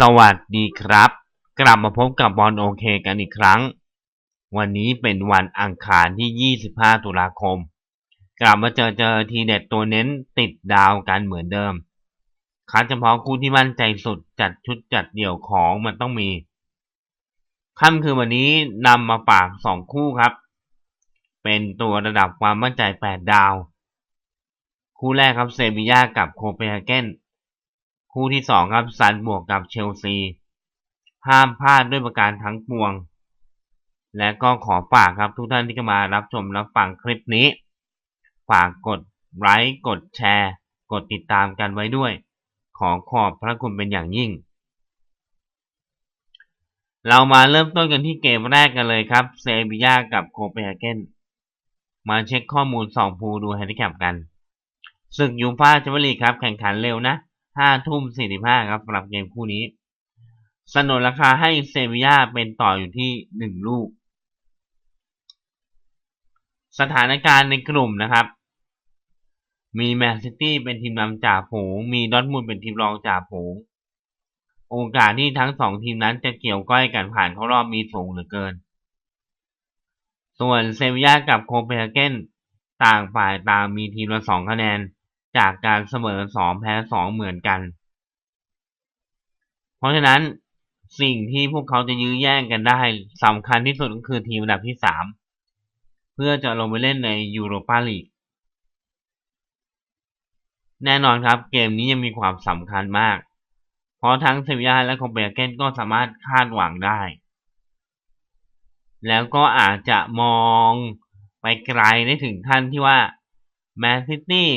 สวัสดีครับ กลับมาพบกับบอลโอเคกันอีกครั้ง วันนี้เป็นวันอังคารที่ 25 ตุลาคม กลับมาเจอเจอทีเด็ดตัวเน้นติดดาวกันเหมือนเดิมคัดเฉพาะคู่ที่มั่นใจสุดจัดชุดจัดเดี่ยวของมันต้องมีค่ำคือวันนี้นำมาฝากสองคู่ครับ เป็นตัวระดับความมั่นใจ 8 ดาว คู่แรกครับเซบียากับโคเปนเฮเกน คู่ที่สองครับซันบวกกับเชลซีห้ามพลาดด้วยประการทั้งปวง และก็ขอฝากครับทุกท่านที่มารับชมรับฟังคลิปนี้ ฝากกดไลค์กดแชร์ กดติดตามกันไว้ด้วย ขอขอบพระคุณเป็นอย่างยิ่ง เรามาเริ่มต้นกันที่เกมแรกกันเลยครับเซบียากับโคเปนเฮเกนมาเช็คข้อมูล2ภูดูแฮนดิแคปกันศึกยูฟ่าแชมเปี้ยนลีกครับแข่งขันเร็วนะ ห้าทุ่มสี่สิบห้าครับสำหรับเกมคู่นี้สนนราคาให้เซบียาเป็นต่ออยู่ที่หนึ่งลูก สถานการณ์ในกลุ่มนะครับ มีแมนซิตี้เป็นทีมนำจ่าฝูง มีดอทมุนด์เป็นทีมรองจ่าฝูง โอกาสที่ทั้งสองทีมนั้นจะเกี่ยวก้อยกันผ่านเข้ารอบมีสูงเหลือเกิน ส่วนเซบียากับโคเปนเฮเกนต่างฝ่ายต่างมีทีมละสองคะแนน จากการเสมอสองแพ้สองเหมือนกัน เพราะฉะนั้นสิ่งที่พวกเขาจะยื้อแย่งกันได้สำคัญที่สุดก็คือทีมอันดับที่สามเพื่อจะลงไปเล่นในยูโรปาลีกแน่นอนครับ เกมนี้ยังมีความสำคัญมาก เพราะทั้งเซบียาและคเปนเฮเกนก็สามารถคาดหวังได้ แล้วก็อาจจะมองไปไกลได้ถึงขั้นที่ว่า แมนซิตี้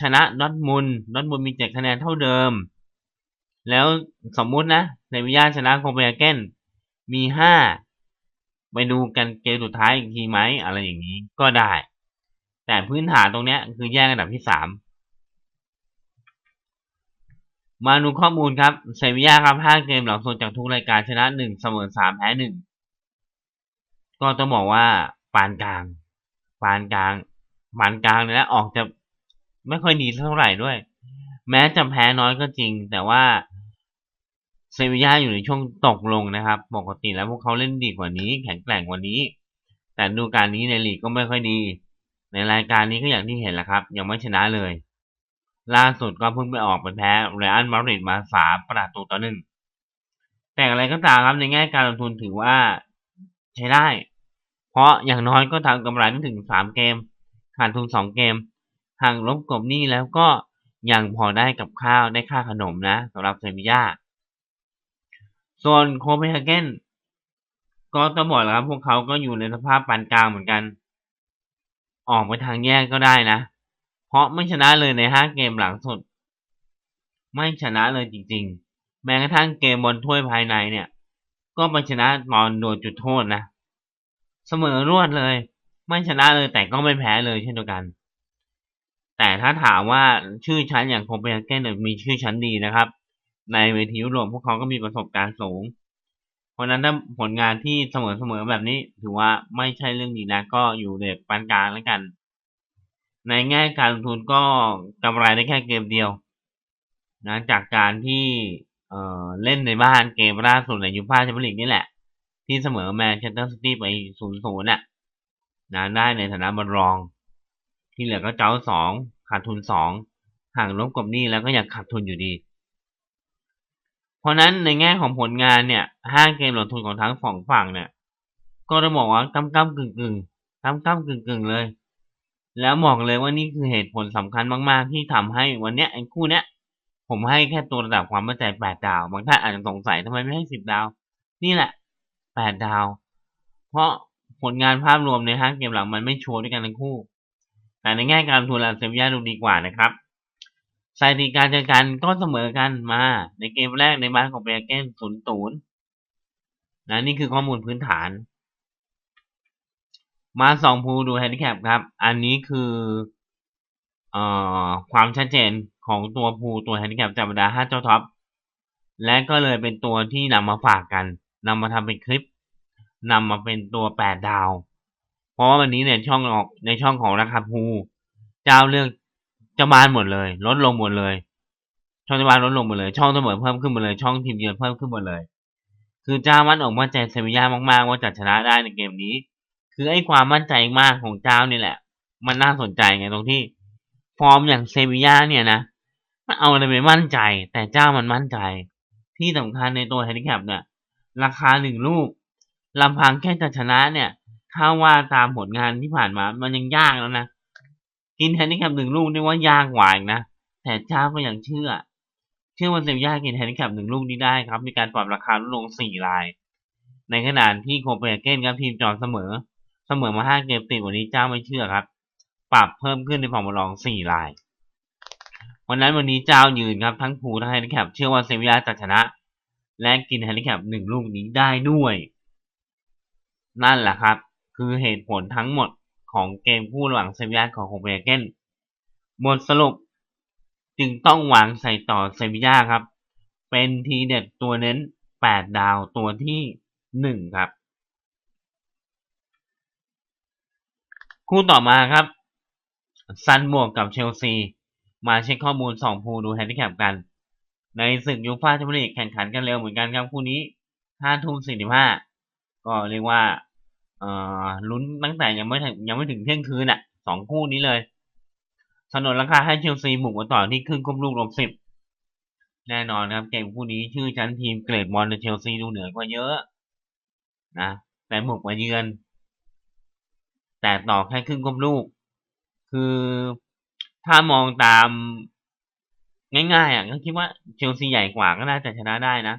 ชนะดอทมุนดอทมุนมีเจ็ดคะแนนเท่าเดิม แล้วสมมุตินะเซบียาชนะโคเปนเฮเกนมีห้าไปดูกันเกมสุดท้ายอีกทีไหมอะไรอย่างนี้ก็ได้ แต่พื้นฐานตรงนี้คือแย่งอันดับที่สามมาดูข้อมูลครับเซบียาครับห้าเกมหลังสุดจากทุกรายการชนะหนึ่งเสมอสามแพ้หนึ่งก็ต้องบอกว่าปานกลาง ปานกลาง ปานกลางเลยนะออกจะไม่ค่อยดีเท่าไหร่ด้วย แม้จะแพ้น้อยก็จริง แต่ว่าเซบียาอยู่ในช่วงตกลงนะครับ ปกติแล้วพวกเขาเล่นดีกว่านี้ แข็งแกร่งกว่านี้ แต่ดูการนี้ในลีกก็ไม่ค่อยดี ในรายการนี้ก็อย่างที่เห็นแหละครับ ยังไม่ชนะเลย ล่าสุดก็เพิ่งไปออกไปแพ้เรอัลมาดริดมาสามประตูต่อหนึ่งแต่อะไรก็ตามครับในแง่การลงทุนถือว่าใช้ได้ เพราะอย่างน้อยก็ทำกำไรได้ถึงสามเกม ขาดทุนสองเกม หากลบกบหนี้แล้วก็ยังพอได้กับข้าวได้ค่าขนมนะสำหรับเซบียาส่วนโคเปนเฮเกนก็ต้องบอกแล้วครับพวกเขาก็อยู่ในสภาพปานกลางเหมือนกัน ออกไปทางแยกก็ได้นะ เพราะไม่ชนะเลยในห้าเกมหลังสุด ไม่ชนะเลยจริง ๆ แม้กระทั่งเกมบอลถ้วยภายในเนี่ย ก็ไปชนะตอนโดนจุดโทษนะ เสมอรวดเลย ไม่ชนะเลยแต่ก็ไม่แพ้เลยเช่นเดียวกัน แต่ถ้าถามว่าชื่อชั้นอย่างโคเปนเฮเกนมีชื่อชั้นดีนะครับ ในเวทียุโรปพวกเขาก็มีประสบการณ์สูง เพราะนั้นถ้าผลงานที่เสมอๆแบบนี้ ถือว่าไม่ใช่เรื่องดีนะก็อยู่ในปานกลางแล้วกัน ในแง่การลงทุนก็กำไรได้แค่เกมเดียวนะจากการที่เอ่อเล่นในบ้านเกมล่าสุดในยูฟ่าแชมเปี้ยนลีกนี่แหละ ที่เสมอแมนเชสเตอร์ซิตี้ไปศูนย์ศูนย์น่ะ นะได้ในฐานะบอลรอง ที่เหลือก็เจ้าสองขาดทุนสองห่างลบกับหนี้แล้วก็ยังขาดทุนอยู่ดี เพราะนั้นในแง่ของผลงานเนี่ยห้าเกมหลงทุนของทั้งสองฝั่งเนี่ย ก็จะบอกว่ากำกำกึ่งกึ่งกำกำกึ่งกึ่งเลย แล้วบอกเลยว่านี่คือเหตุผลสำคัญมาก ๆ ที่ทำให้วันเนี้ยไอ้คู่เนี้ยผมให้แค่ตัวระดับความมั่นใจแปดดาว บางท่านอาจจะสงสัยทำไมไม่ให้สิบดาว นี่แหละแปดดาว เพราะ ผลงานภาพรวมในห้าเกมหลังมันไม่ชัวร์ด้วยกันทั้งคู่ แต่ในแง่การทุนแล้วเซบียาดูดีกว่านะครับสถิติการเจอกันก็เสมอกันมาในเกมแรกในบ้านของเบรเกนศูนย์ศูนย์นะนี่คือข้อมูลพื้นฐาน มาสองภูดูแฮนดิแคปครับ อันนี้คืออความชัดเจนของตัวภูตัวแฮนดิแคปจากบรรดาห้าเจ้าท็อป และก็เลยเป็นตัวที่นำมาฝากกันนำมาทำเป็นคลิป นำมาเป็นตัวแปดดาว เพราะว่าวันนี้เนี่ยช่องออกในช่องของราคาภูเจ้าเลือกจะบานหมดเลย ลดลงหมดเลย ช่องที่บ้านลดลงหมดเลย ช่องเสมอเพิ่มขึ้นหมดเลย ช่องทีมเยือนเพิ่มขึ้นหมดเลย คือเจ้ามั่นอกมั่นใจเซบีย่ามากๆ ว่าจะชนะได้ในเกมนี้ คือไอ้ความมั่นใจมากของเจ้านี่แหละ มันน่าสนใจไงตรงที่ ฟอร์มอย่างเซบีย่าเนี่ยนะมันเอาอะไรไปมั่นใจ แต่เจ้ามันมั่นใจ ที่สำคัญในตัวแฮนดิแคปเนี่ยราคาหนึ่งลูก ลำพังแค่จะชนะเนี่ย ถ้าว่าตามผลงานที่ผ่านมา มันยังยากแล้วนะ กินแฮนดิแคปหนึ่งลูกนี่ว่ายากกว่าอีกนะ แต่เจ้าก็ยังเชื่อ เชื่อว่าเซบีย่ากินแฮนดิแคปหนึ่งลูกนี้ได้ครับ มีการปรับราคาลดลงสี่ราย ในขณะที่โคเปนเฮเกนครับทีมจอดเสมอ เสมอมาห้าเกมติดวันนี้เจ้าไม่เชื่อครับ ปรับเพิ่มขึ้นในฝั่งบอลรองสี่ราย วันนั้นวันนี้เจ้ายืนครับทั้งภูทั้งแฮนดิแคปเชื่อว่าเซบีย่าจะชนะ และกินแฮนดิแคปหนึ่งลูกนี้ได้ด้วย นั่นแหละครับ คือเหตุผลทั้งหมดของเกมคู่ระหว่างเซบีย่าของโคเปนเฮเกนบทสรุปจึงต้องวางใส่ต่อเซบีย่าครับ เป็นทีเด็ดตัวเน้นแปดดาวตัวที่หนึ่งครับ คู่ต่อมาครับซันบวกกับเชลซี มาเช็คข้อมูลสองภูดูแฮนดิแคปกัน ในศึกยูฟ่าแชมเปี้ยนลีกแข่งขันกันเร็วเหมือนกันครับคู่นี้ห้าทุ่มสี่สิบห้าก็เรียกว่า ลุ้นตั้งแต่ยังไม่ยังไม่ถึงเที่ยงคืนอะสองคู่นี้เลยสนนราคาให้เชลซีบุกมาต่อที่ครึ่งควบลูกลบสิบแน่นอนครับเกมคู่นี้ชื่อชั้นทีมเกรดบอลในเชลซีดูเหนือกว่าเยอะนะแต่บุกมาเยือน แต่ต่อแค่ครึ่งควบลูก คือถ้ามองตามง่ายๆอะก็คิดว่าเชลซีใหญ่กว่าก็น่าจะชนะได้นะ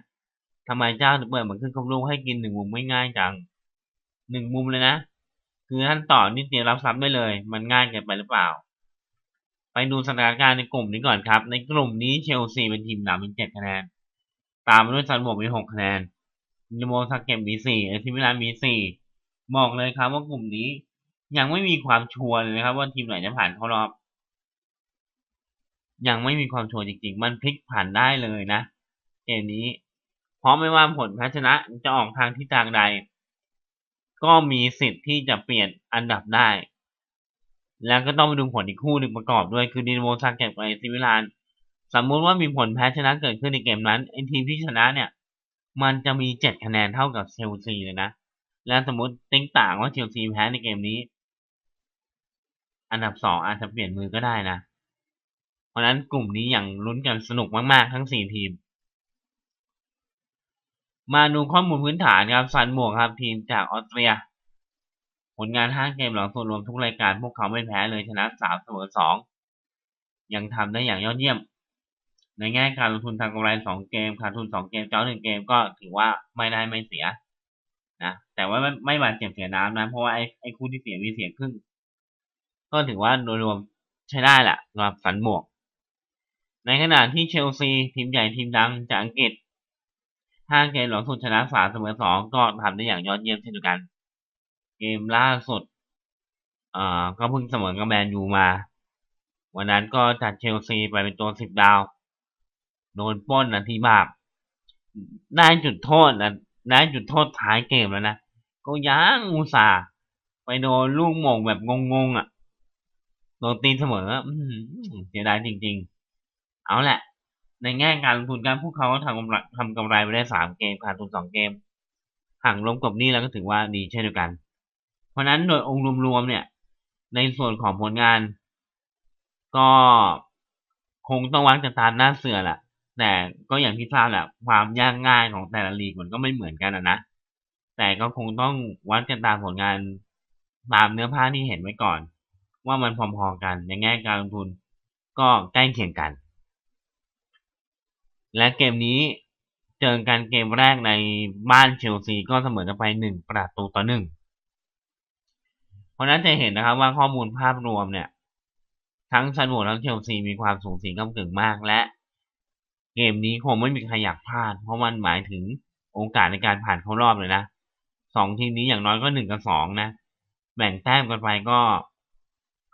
ทำไมเจ้าเปิดเหมือนครึ่งควบลูกให้กินหนึ่งมุมไม่ง่ายจัง หนึ่งมุมเลยนะ คือท่านต่อนิดเดียวรับซับได้เลย มันง่ายเกินไปหรือเปล่า ไปดูสถานการณ์ในกลุ่มนี้ก่อนครับ ในกลุ่มนี้เชลซีเป็นทีมนำมีเจ็ดคะแนน ตามมาด้วยซันบวกมีหกคะแนนนิโมซาเก็บมีสี่เอซิมิลานมีสี่บอกเลยครับว่ากลุ่มนี้ยังไม่มีความชัวร์เลยนะครับ ว่าทีมไหนจะผ่านเข้ารอบ ยังไม่มีความชัวร์จริงๆ มันพลิกผ่านได้เลยนะเกมนี้ เพราะไม่ว่าผลแพ้ชนะจะออกทางทิศทางใด ก็มีสิทธิ์ที่จะเปลี่ยนอันดับได้ แล้วก็ต้องไปดูผลอีกคู่หนึ่งประกอบด้วยคือดินโมซาเก็บกับเอซิมิลาน สมมุติว่ามีผลแพ้ชนะเกิดขึ้นในเกมนั้นไอทีมที่ชนะเนี่ย มันจะมีเจ็ดคะแนนเท่ากับเชลซีเลยนะ แล้วสมมติติ้งต่างว่าเชลซีแพ้ในเกมนี้ อันดับสองอาจจะเปลี่ยนมือก็ได้นะ เพราะนั้นกลุ่มนี้อย่างลุ้นกันสนุกมากๆทั้งสี่ทีม มาดูข้อมูลพื้นฐานครับซันหมวกครับ ทีมจากออสเตรีย ผลงานห้าเกมหลังส่วนรวมทุกรายการพวกเขาไม่แพ้เลยชนะสามเสมอสองยังทำได้อย่างยอดเยี่ยม ในแง่การลงทุนทางกำไรสองเกมขาดทุนสองเกมเจ้าหนึ่งเกมก็ถือว่าไม่ได้ไม่เสียนะแต่ว่าไม่ไม่บาดเจ็บเสียน้ำนะ เพราะว่าไอ้ไอ้คู่ที่เสียมีเสียครึ่ง ก็ถือว่าโดยรวมใช้ได้แหละสำหรับสันหมวก ในขณะที่เชลซีทีมใหญ่ทีมดังจากอังกฤษ ห้าเกมหลังสุดชนะสามเสมอสองก็ทำได้อย่างยอดเยี่ยมเช่นเดียวกัน เกมล่าสุดอ่าก็เพิ่งเสมอกับแมนยูมา วันนั้นก็จัดเชลซีไปเป็นตัวสิบดาว โดนป้นนาทีบาปได้จุดโทษนะได้จุดโทษท้ายเกมแล้วนะ ก็ยังอุตส่าห์ไปโดนลูกหม่งแบบงงๆอะโดนตีเสมอเสียดายจริง ๆ เอาแหละ ในแง่การลงทุนการพวกเขาก็ทำกำไรทำกำไรไปได้สามเกมขาดทุนสองเกมห่างลมกับนี่แล้วก็ถือว่าดีเช่นเดียวกัน เพราะนั้นโดยองค์รวมๆเนี่ย ในส่วนของผลงาน ก็คงต้องวัดกันตามหน้าเสือแหละแต่ก็อย่างที่ทราบแหละความยากง่ายของแต่ละลีกมันก็ไม่เหมือนกันนะนะแต่ก็คงต้องวัดกันตามผลงานตามเนื้อผ้าที่เห็นไว้ก่อน ว่ามันพอๆกันในแง่การลงทุนก็ใกล้เคียงกัน และเกมนี้เจอกันเกมแรกในบ้านเชลซีก็เสมอกันไปหนึ่งประตูต่อหนึ่งเพราะนั้นจะเห็นนะครับว่าข้อมูลภาพรวมเนี่ย ทั้งซันโวทั้งเชลซีมีความสูงสีก้ากึ่งมากและ เกมนี้คงไม่มีใครอยากพลาด เพราะมันหมายถึงโอกาสในการผ่านเข้ารอบเลยนะสองทีมนี้อย่างน้อยก็หนึ่งกับสองนะแบ่งแต้มกันไปก็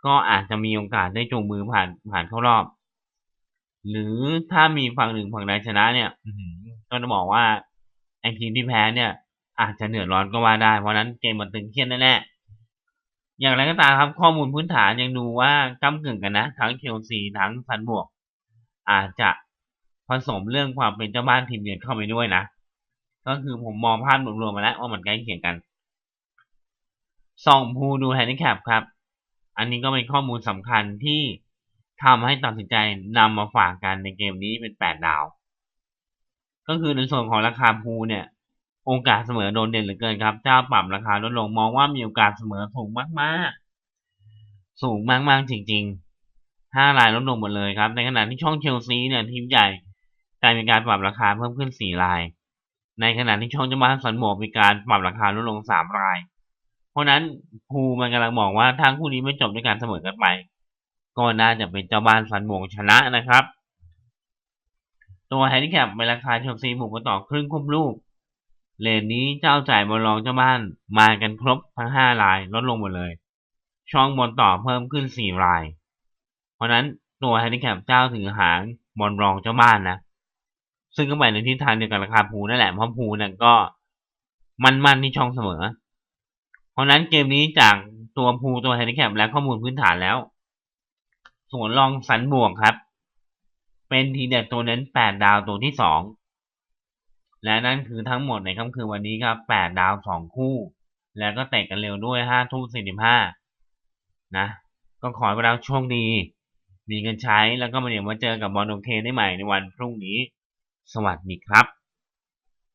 ก็อาจจะมีโอกาสได้จูงมือผ่านผ่านเข้ารอบ หรือถ้ามีฝั่งหนึ่งฝั่งใดชนะเนี่ยก็จะบอกว่าไอทีมที่แพ้เนี่ย อาจจะเหนื่อยร้อนก็ว่าได้ เพราะนั้นเกมมันตึงเครียดแน่ๆอย่างไรก็ตามครับข้อมูลพื้นฐานยังดูว่าก้ากึ่งกันนะ ทั้งเชลซีทั้งซันบวก อาจจะผสมเรื่องความเป็นเจ้าบ้านทีมเยือนเข้าไปด้วยนะ ก็คือผมมองภาพรวมๆมาแล้วว่ามันใกล้เคียงกันส่องภูดูแฮนดิแคปครับ อันนี้ก็เป็นข้อมูลสำคัญที่ ทำให้ตัดสินใจนำมาฝากกันในเกมนี้เป็น 8 ดาว ก็คือในส่วนของราคาภูเนี่ยโอกาสเสมอโดนเด่นเหลือเกินครับเจ้าปรับราคาลดลงมองว่ามีโอกาสเสมอสูงมากๆ สูงมากๆจริงๆ5รายลดลงหมดเลยครับ ในขณะที่ช่องเชลซีเนี่ยทีมใหญ่กลายเป็นการปรับราคาเพิ่มขึ้น4ราย ในขณะที่ช่องจ้าบ้าสันโบกมีการปรับราคาลดลง3ราย เพราะนั้นภูมันกำลังมองว่าทางคู่นี้ไม่จบด้วยการเสมอกันไป ก็น่าจะเป็นเจ้าบ้านสันโบกชนะนะครับ ตัวแฮนดิแคปในราคาเชลซีบุกมาต่อครึ่งควบลูกเลนนี้เจ้าจ่ายบอลรองเจ้าบ้านมากันครบทั้ง5รายลดลงหมดเลย ช่องบอลต่อเพิ่มขึ้น4ราย เพราะนั้นตัวแฮนดิแคปเจ้าถือหางบอลรองเจ้าบ้านนะ ซึ่งก็ไปในทิศทางเดียวกับราคาภูนั่นแหละเพราะภูนั่นก็มันๆที่ช่องเสมอ เพราะนั้นเกมนี้จากตัวภูตัวแฮนดิแคปและข้อมูลพื้นฐานแล้ว ส่วนรองสันบวกครับ เป็นทีเด็ดตัวเน้น8ดาวตัวที่2และนั่นคือทั้งหมดในค่ำคืนวันนี้ครับ8ดาว2คู่ แล้วก็เตะกันเร็วด้วย5ทุ่ม45นะ ก็ขอให้เราโชคดี มีเงินใช้แล้วก็มาเดี๋ยวมาเจอกับบอลโอเคได้ใหม่ในวันพรุ่งนี้ สวัสดีครับ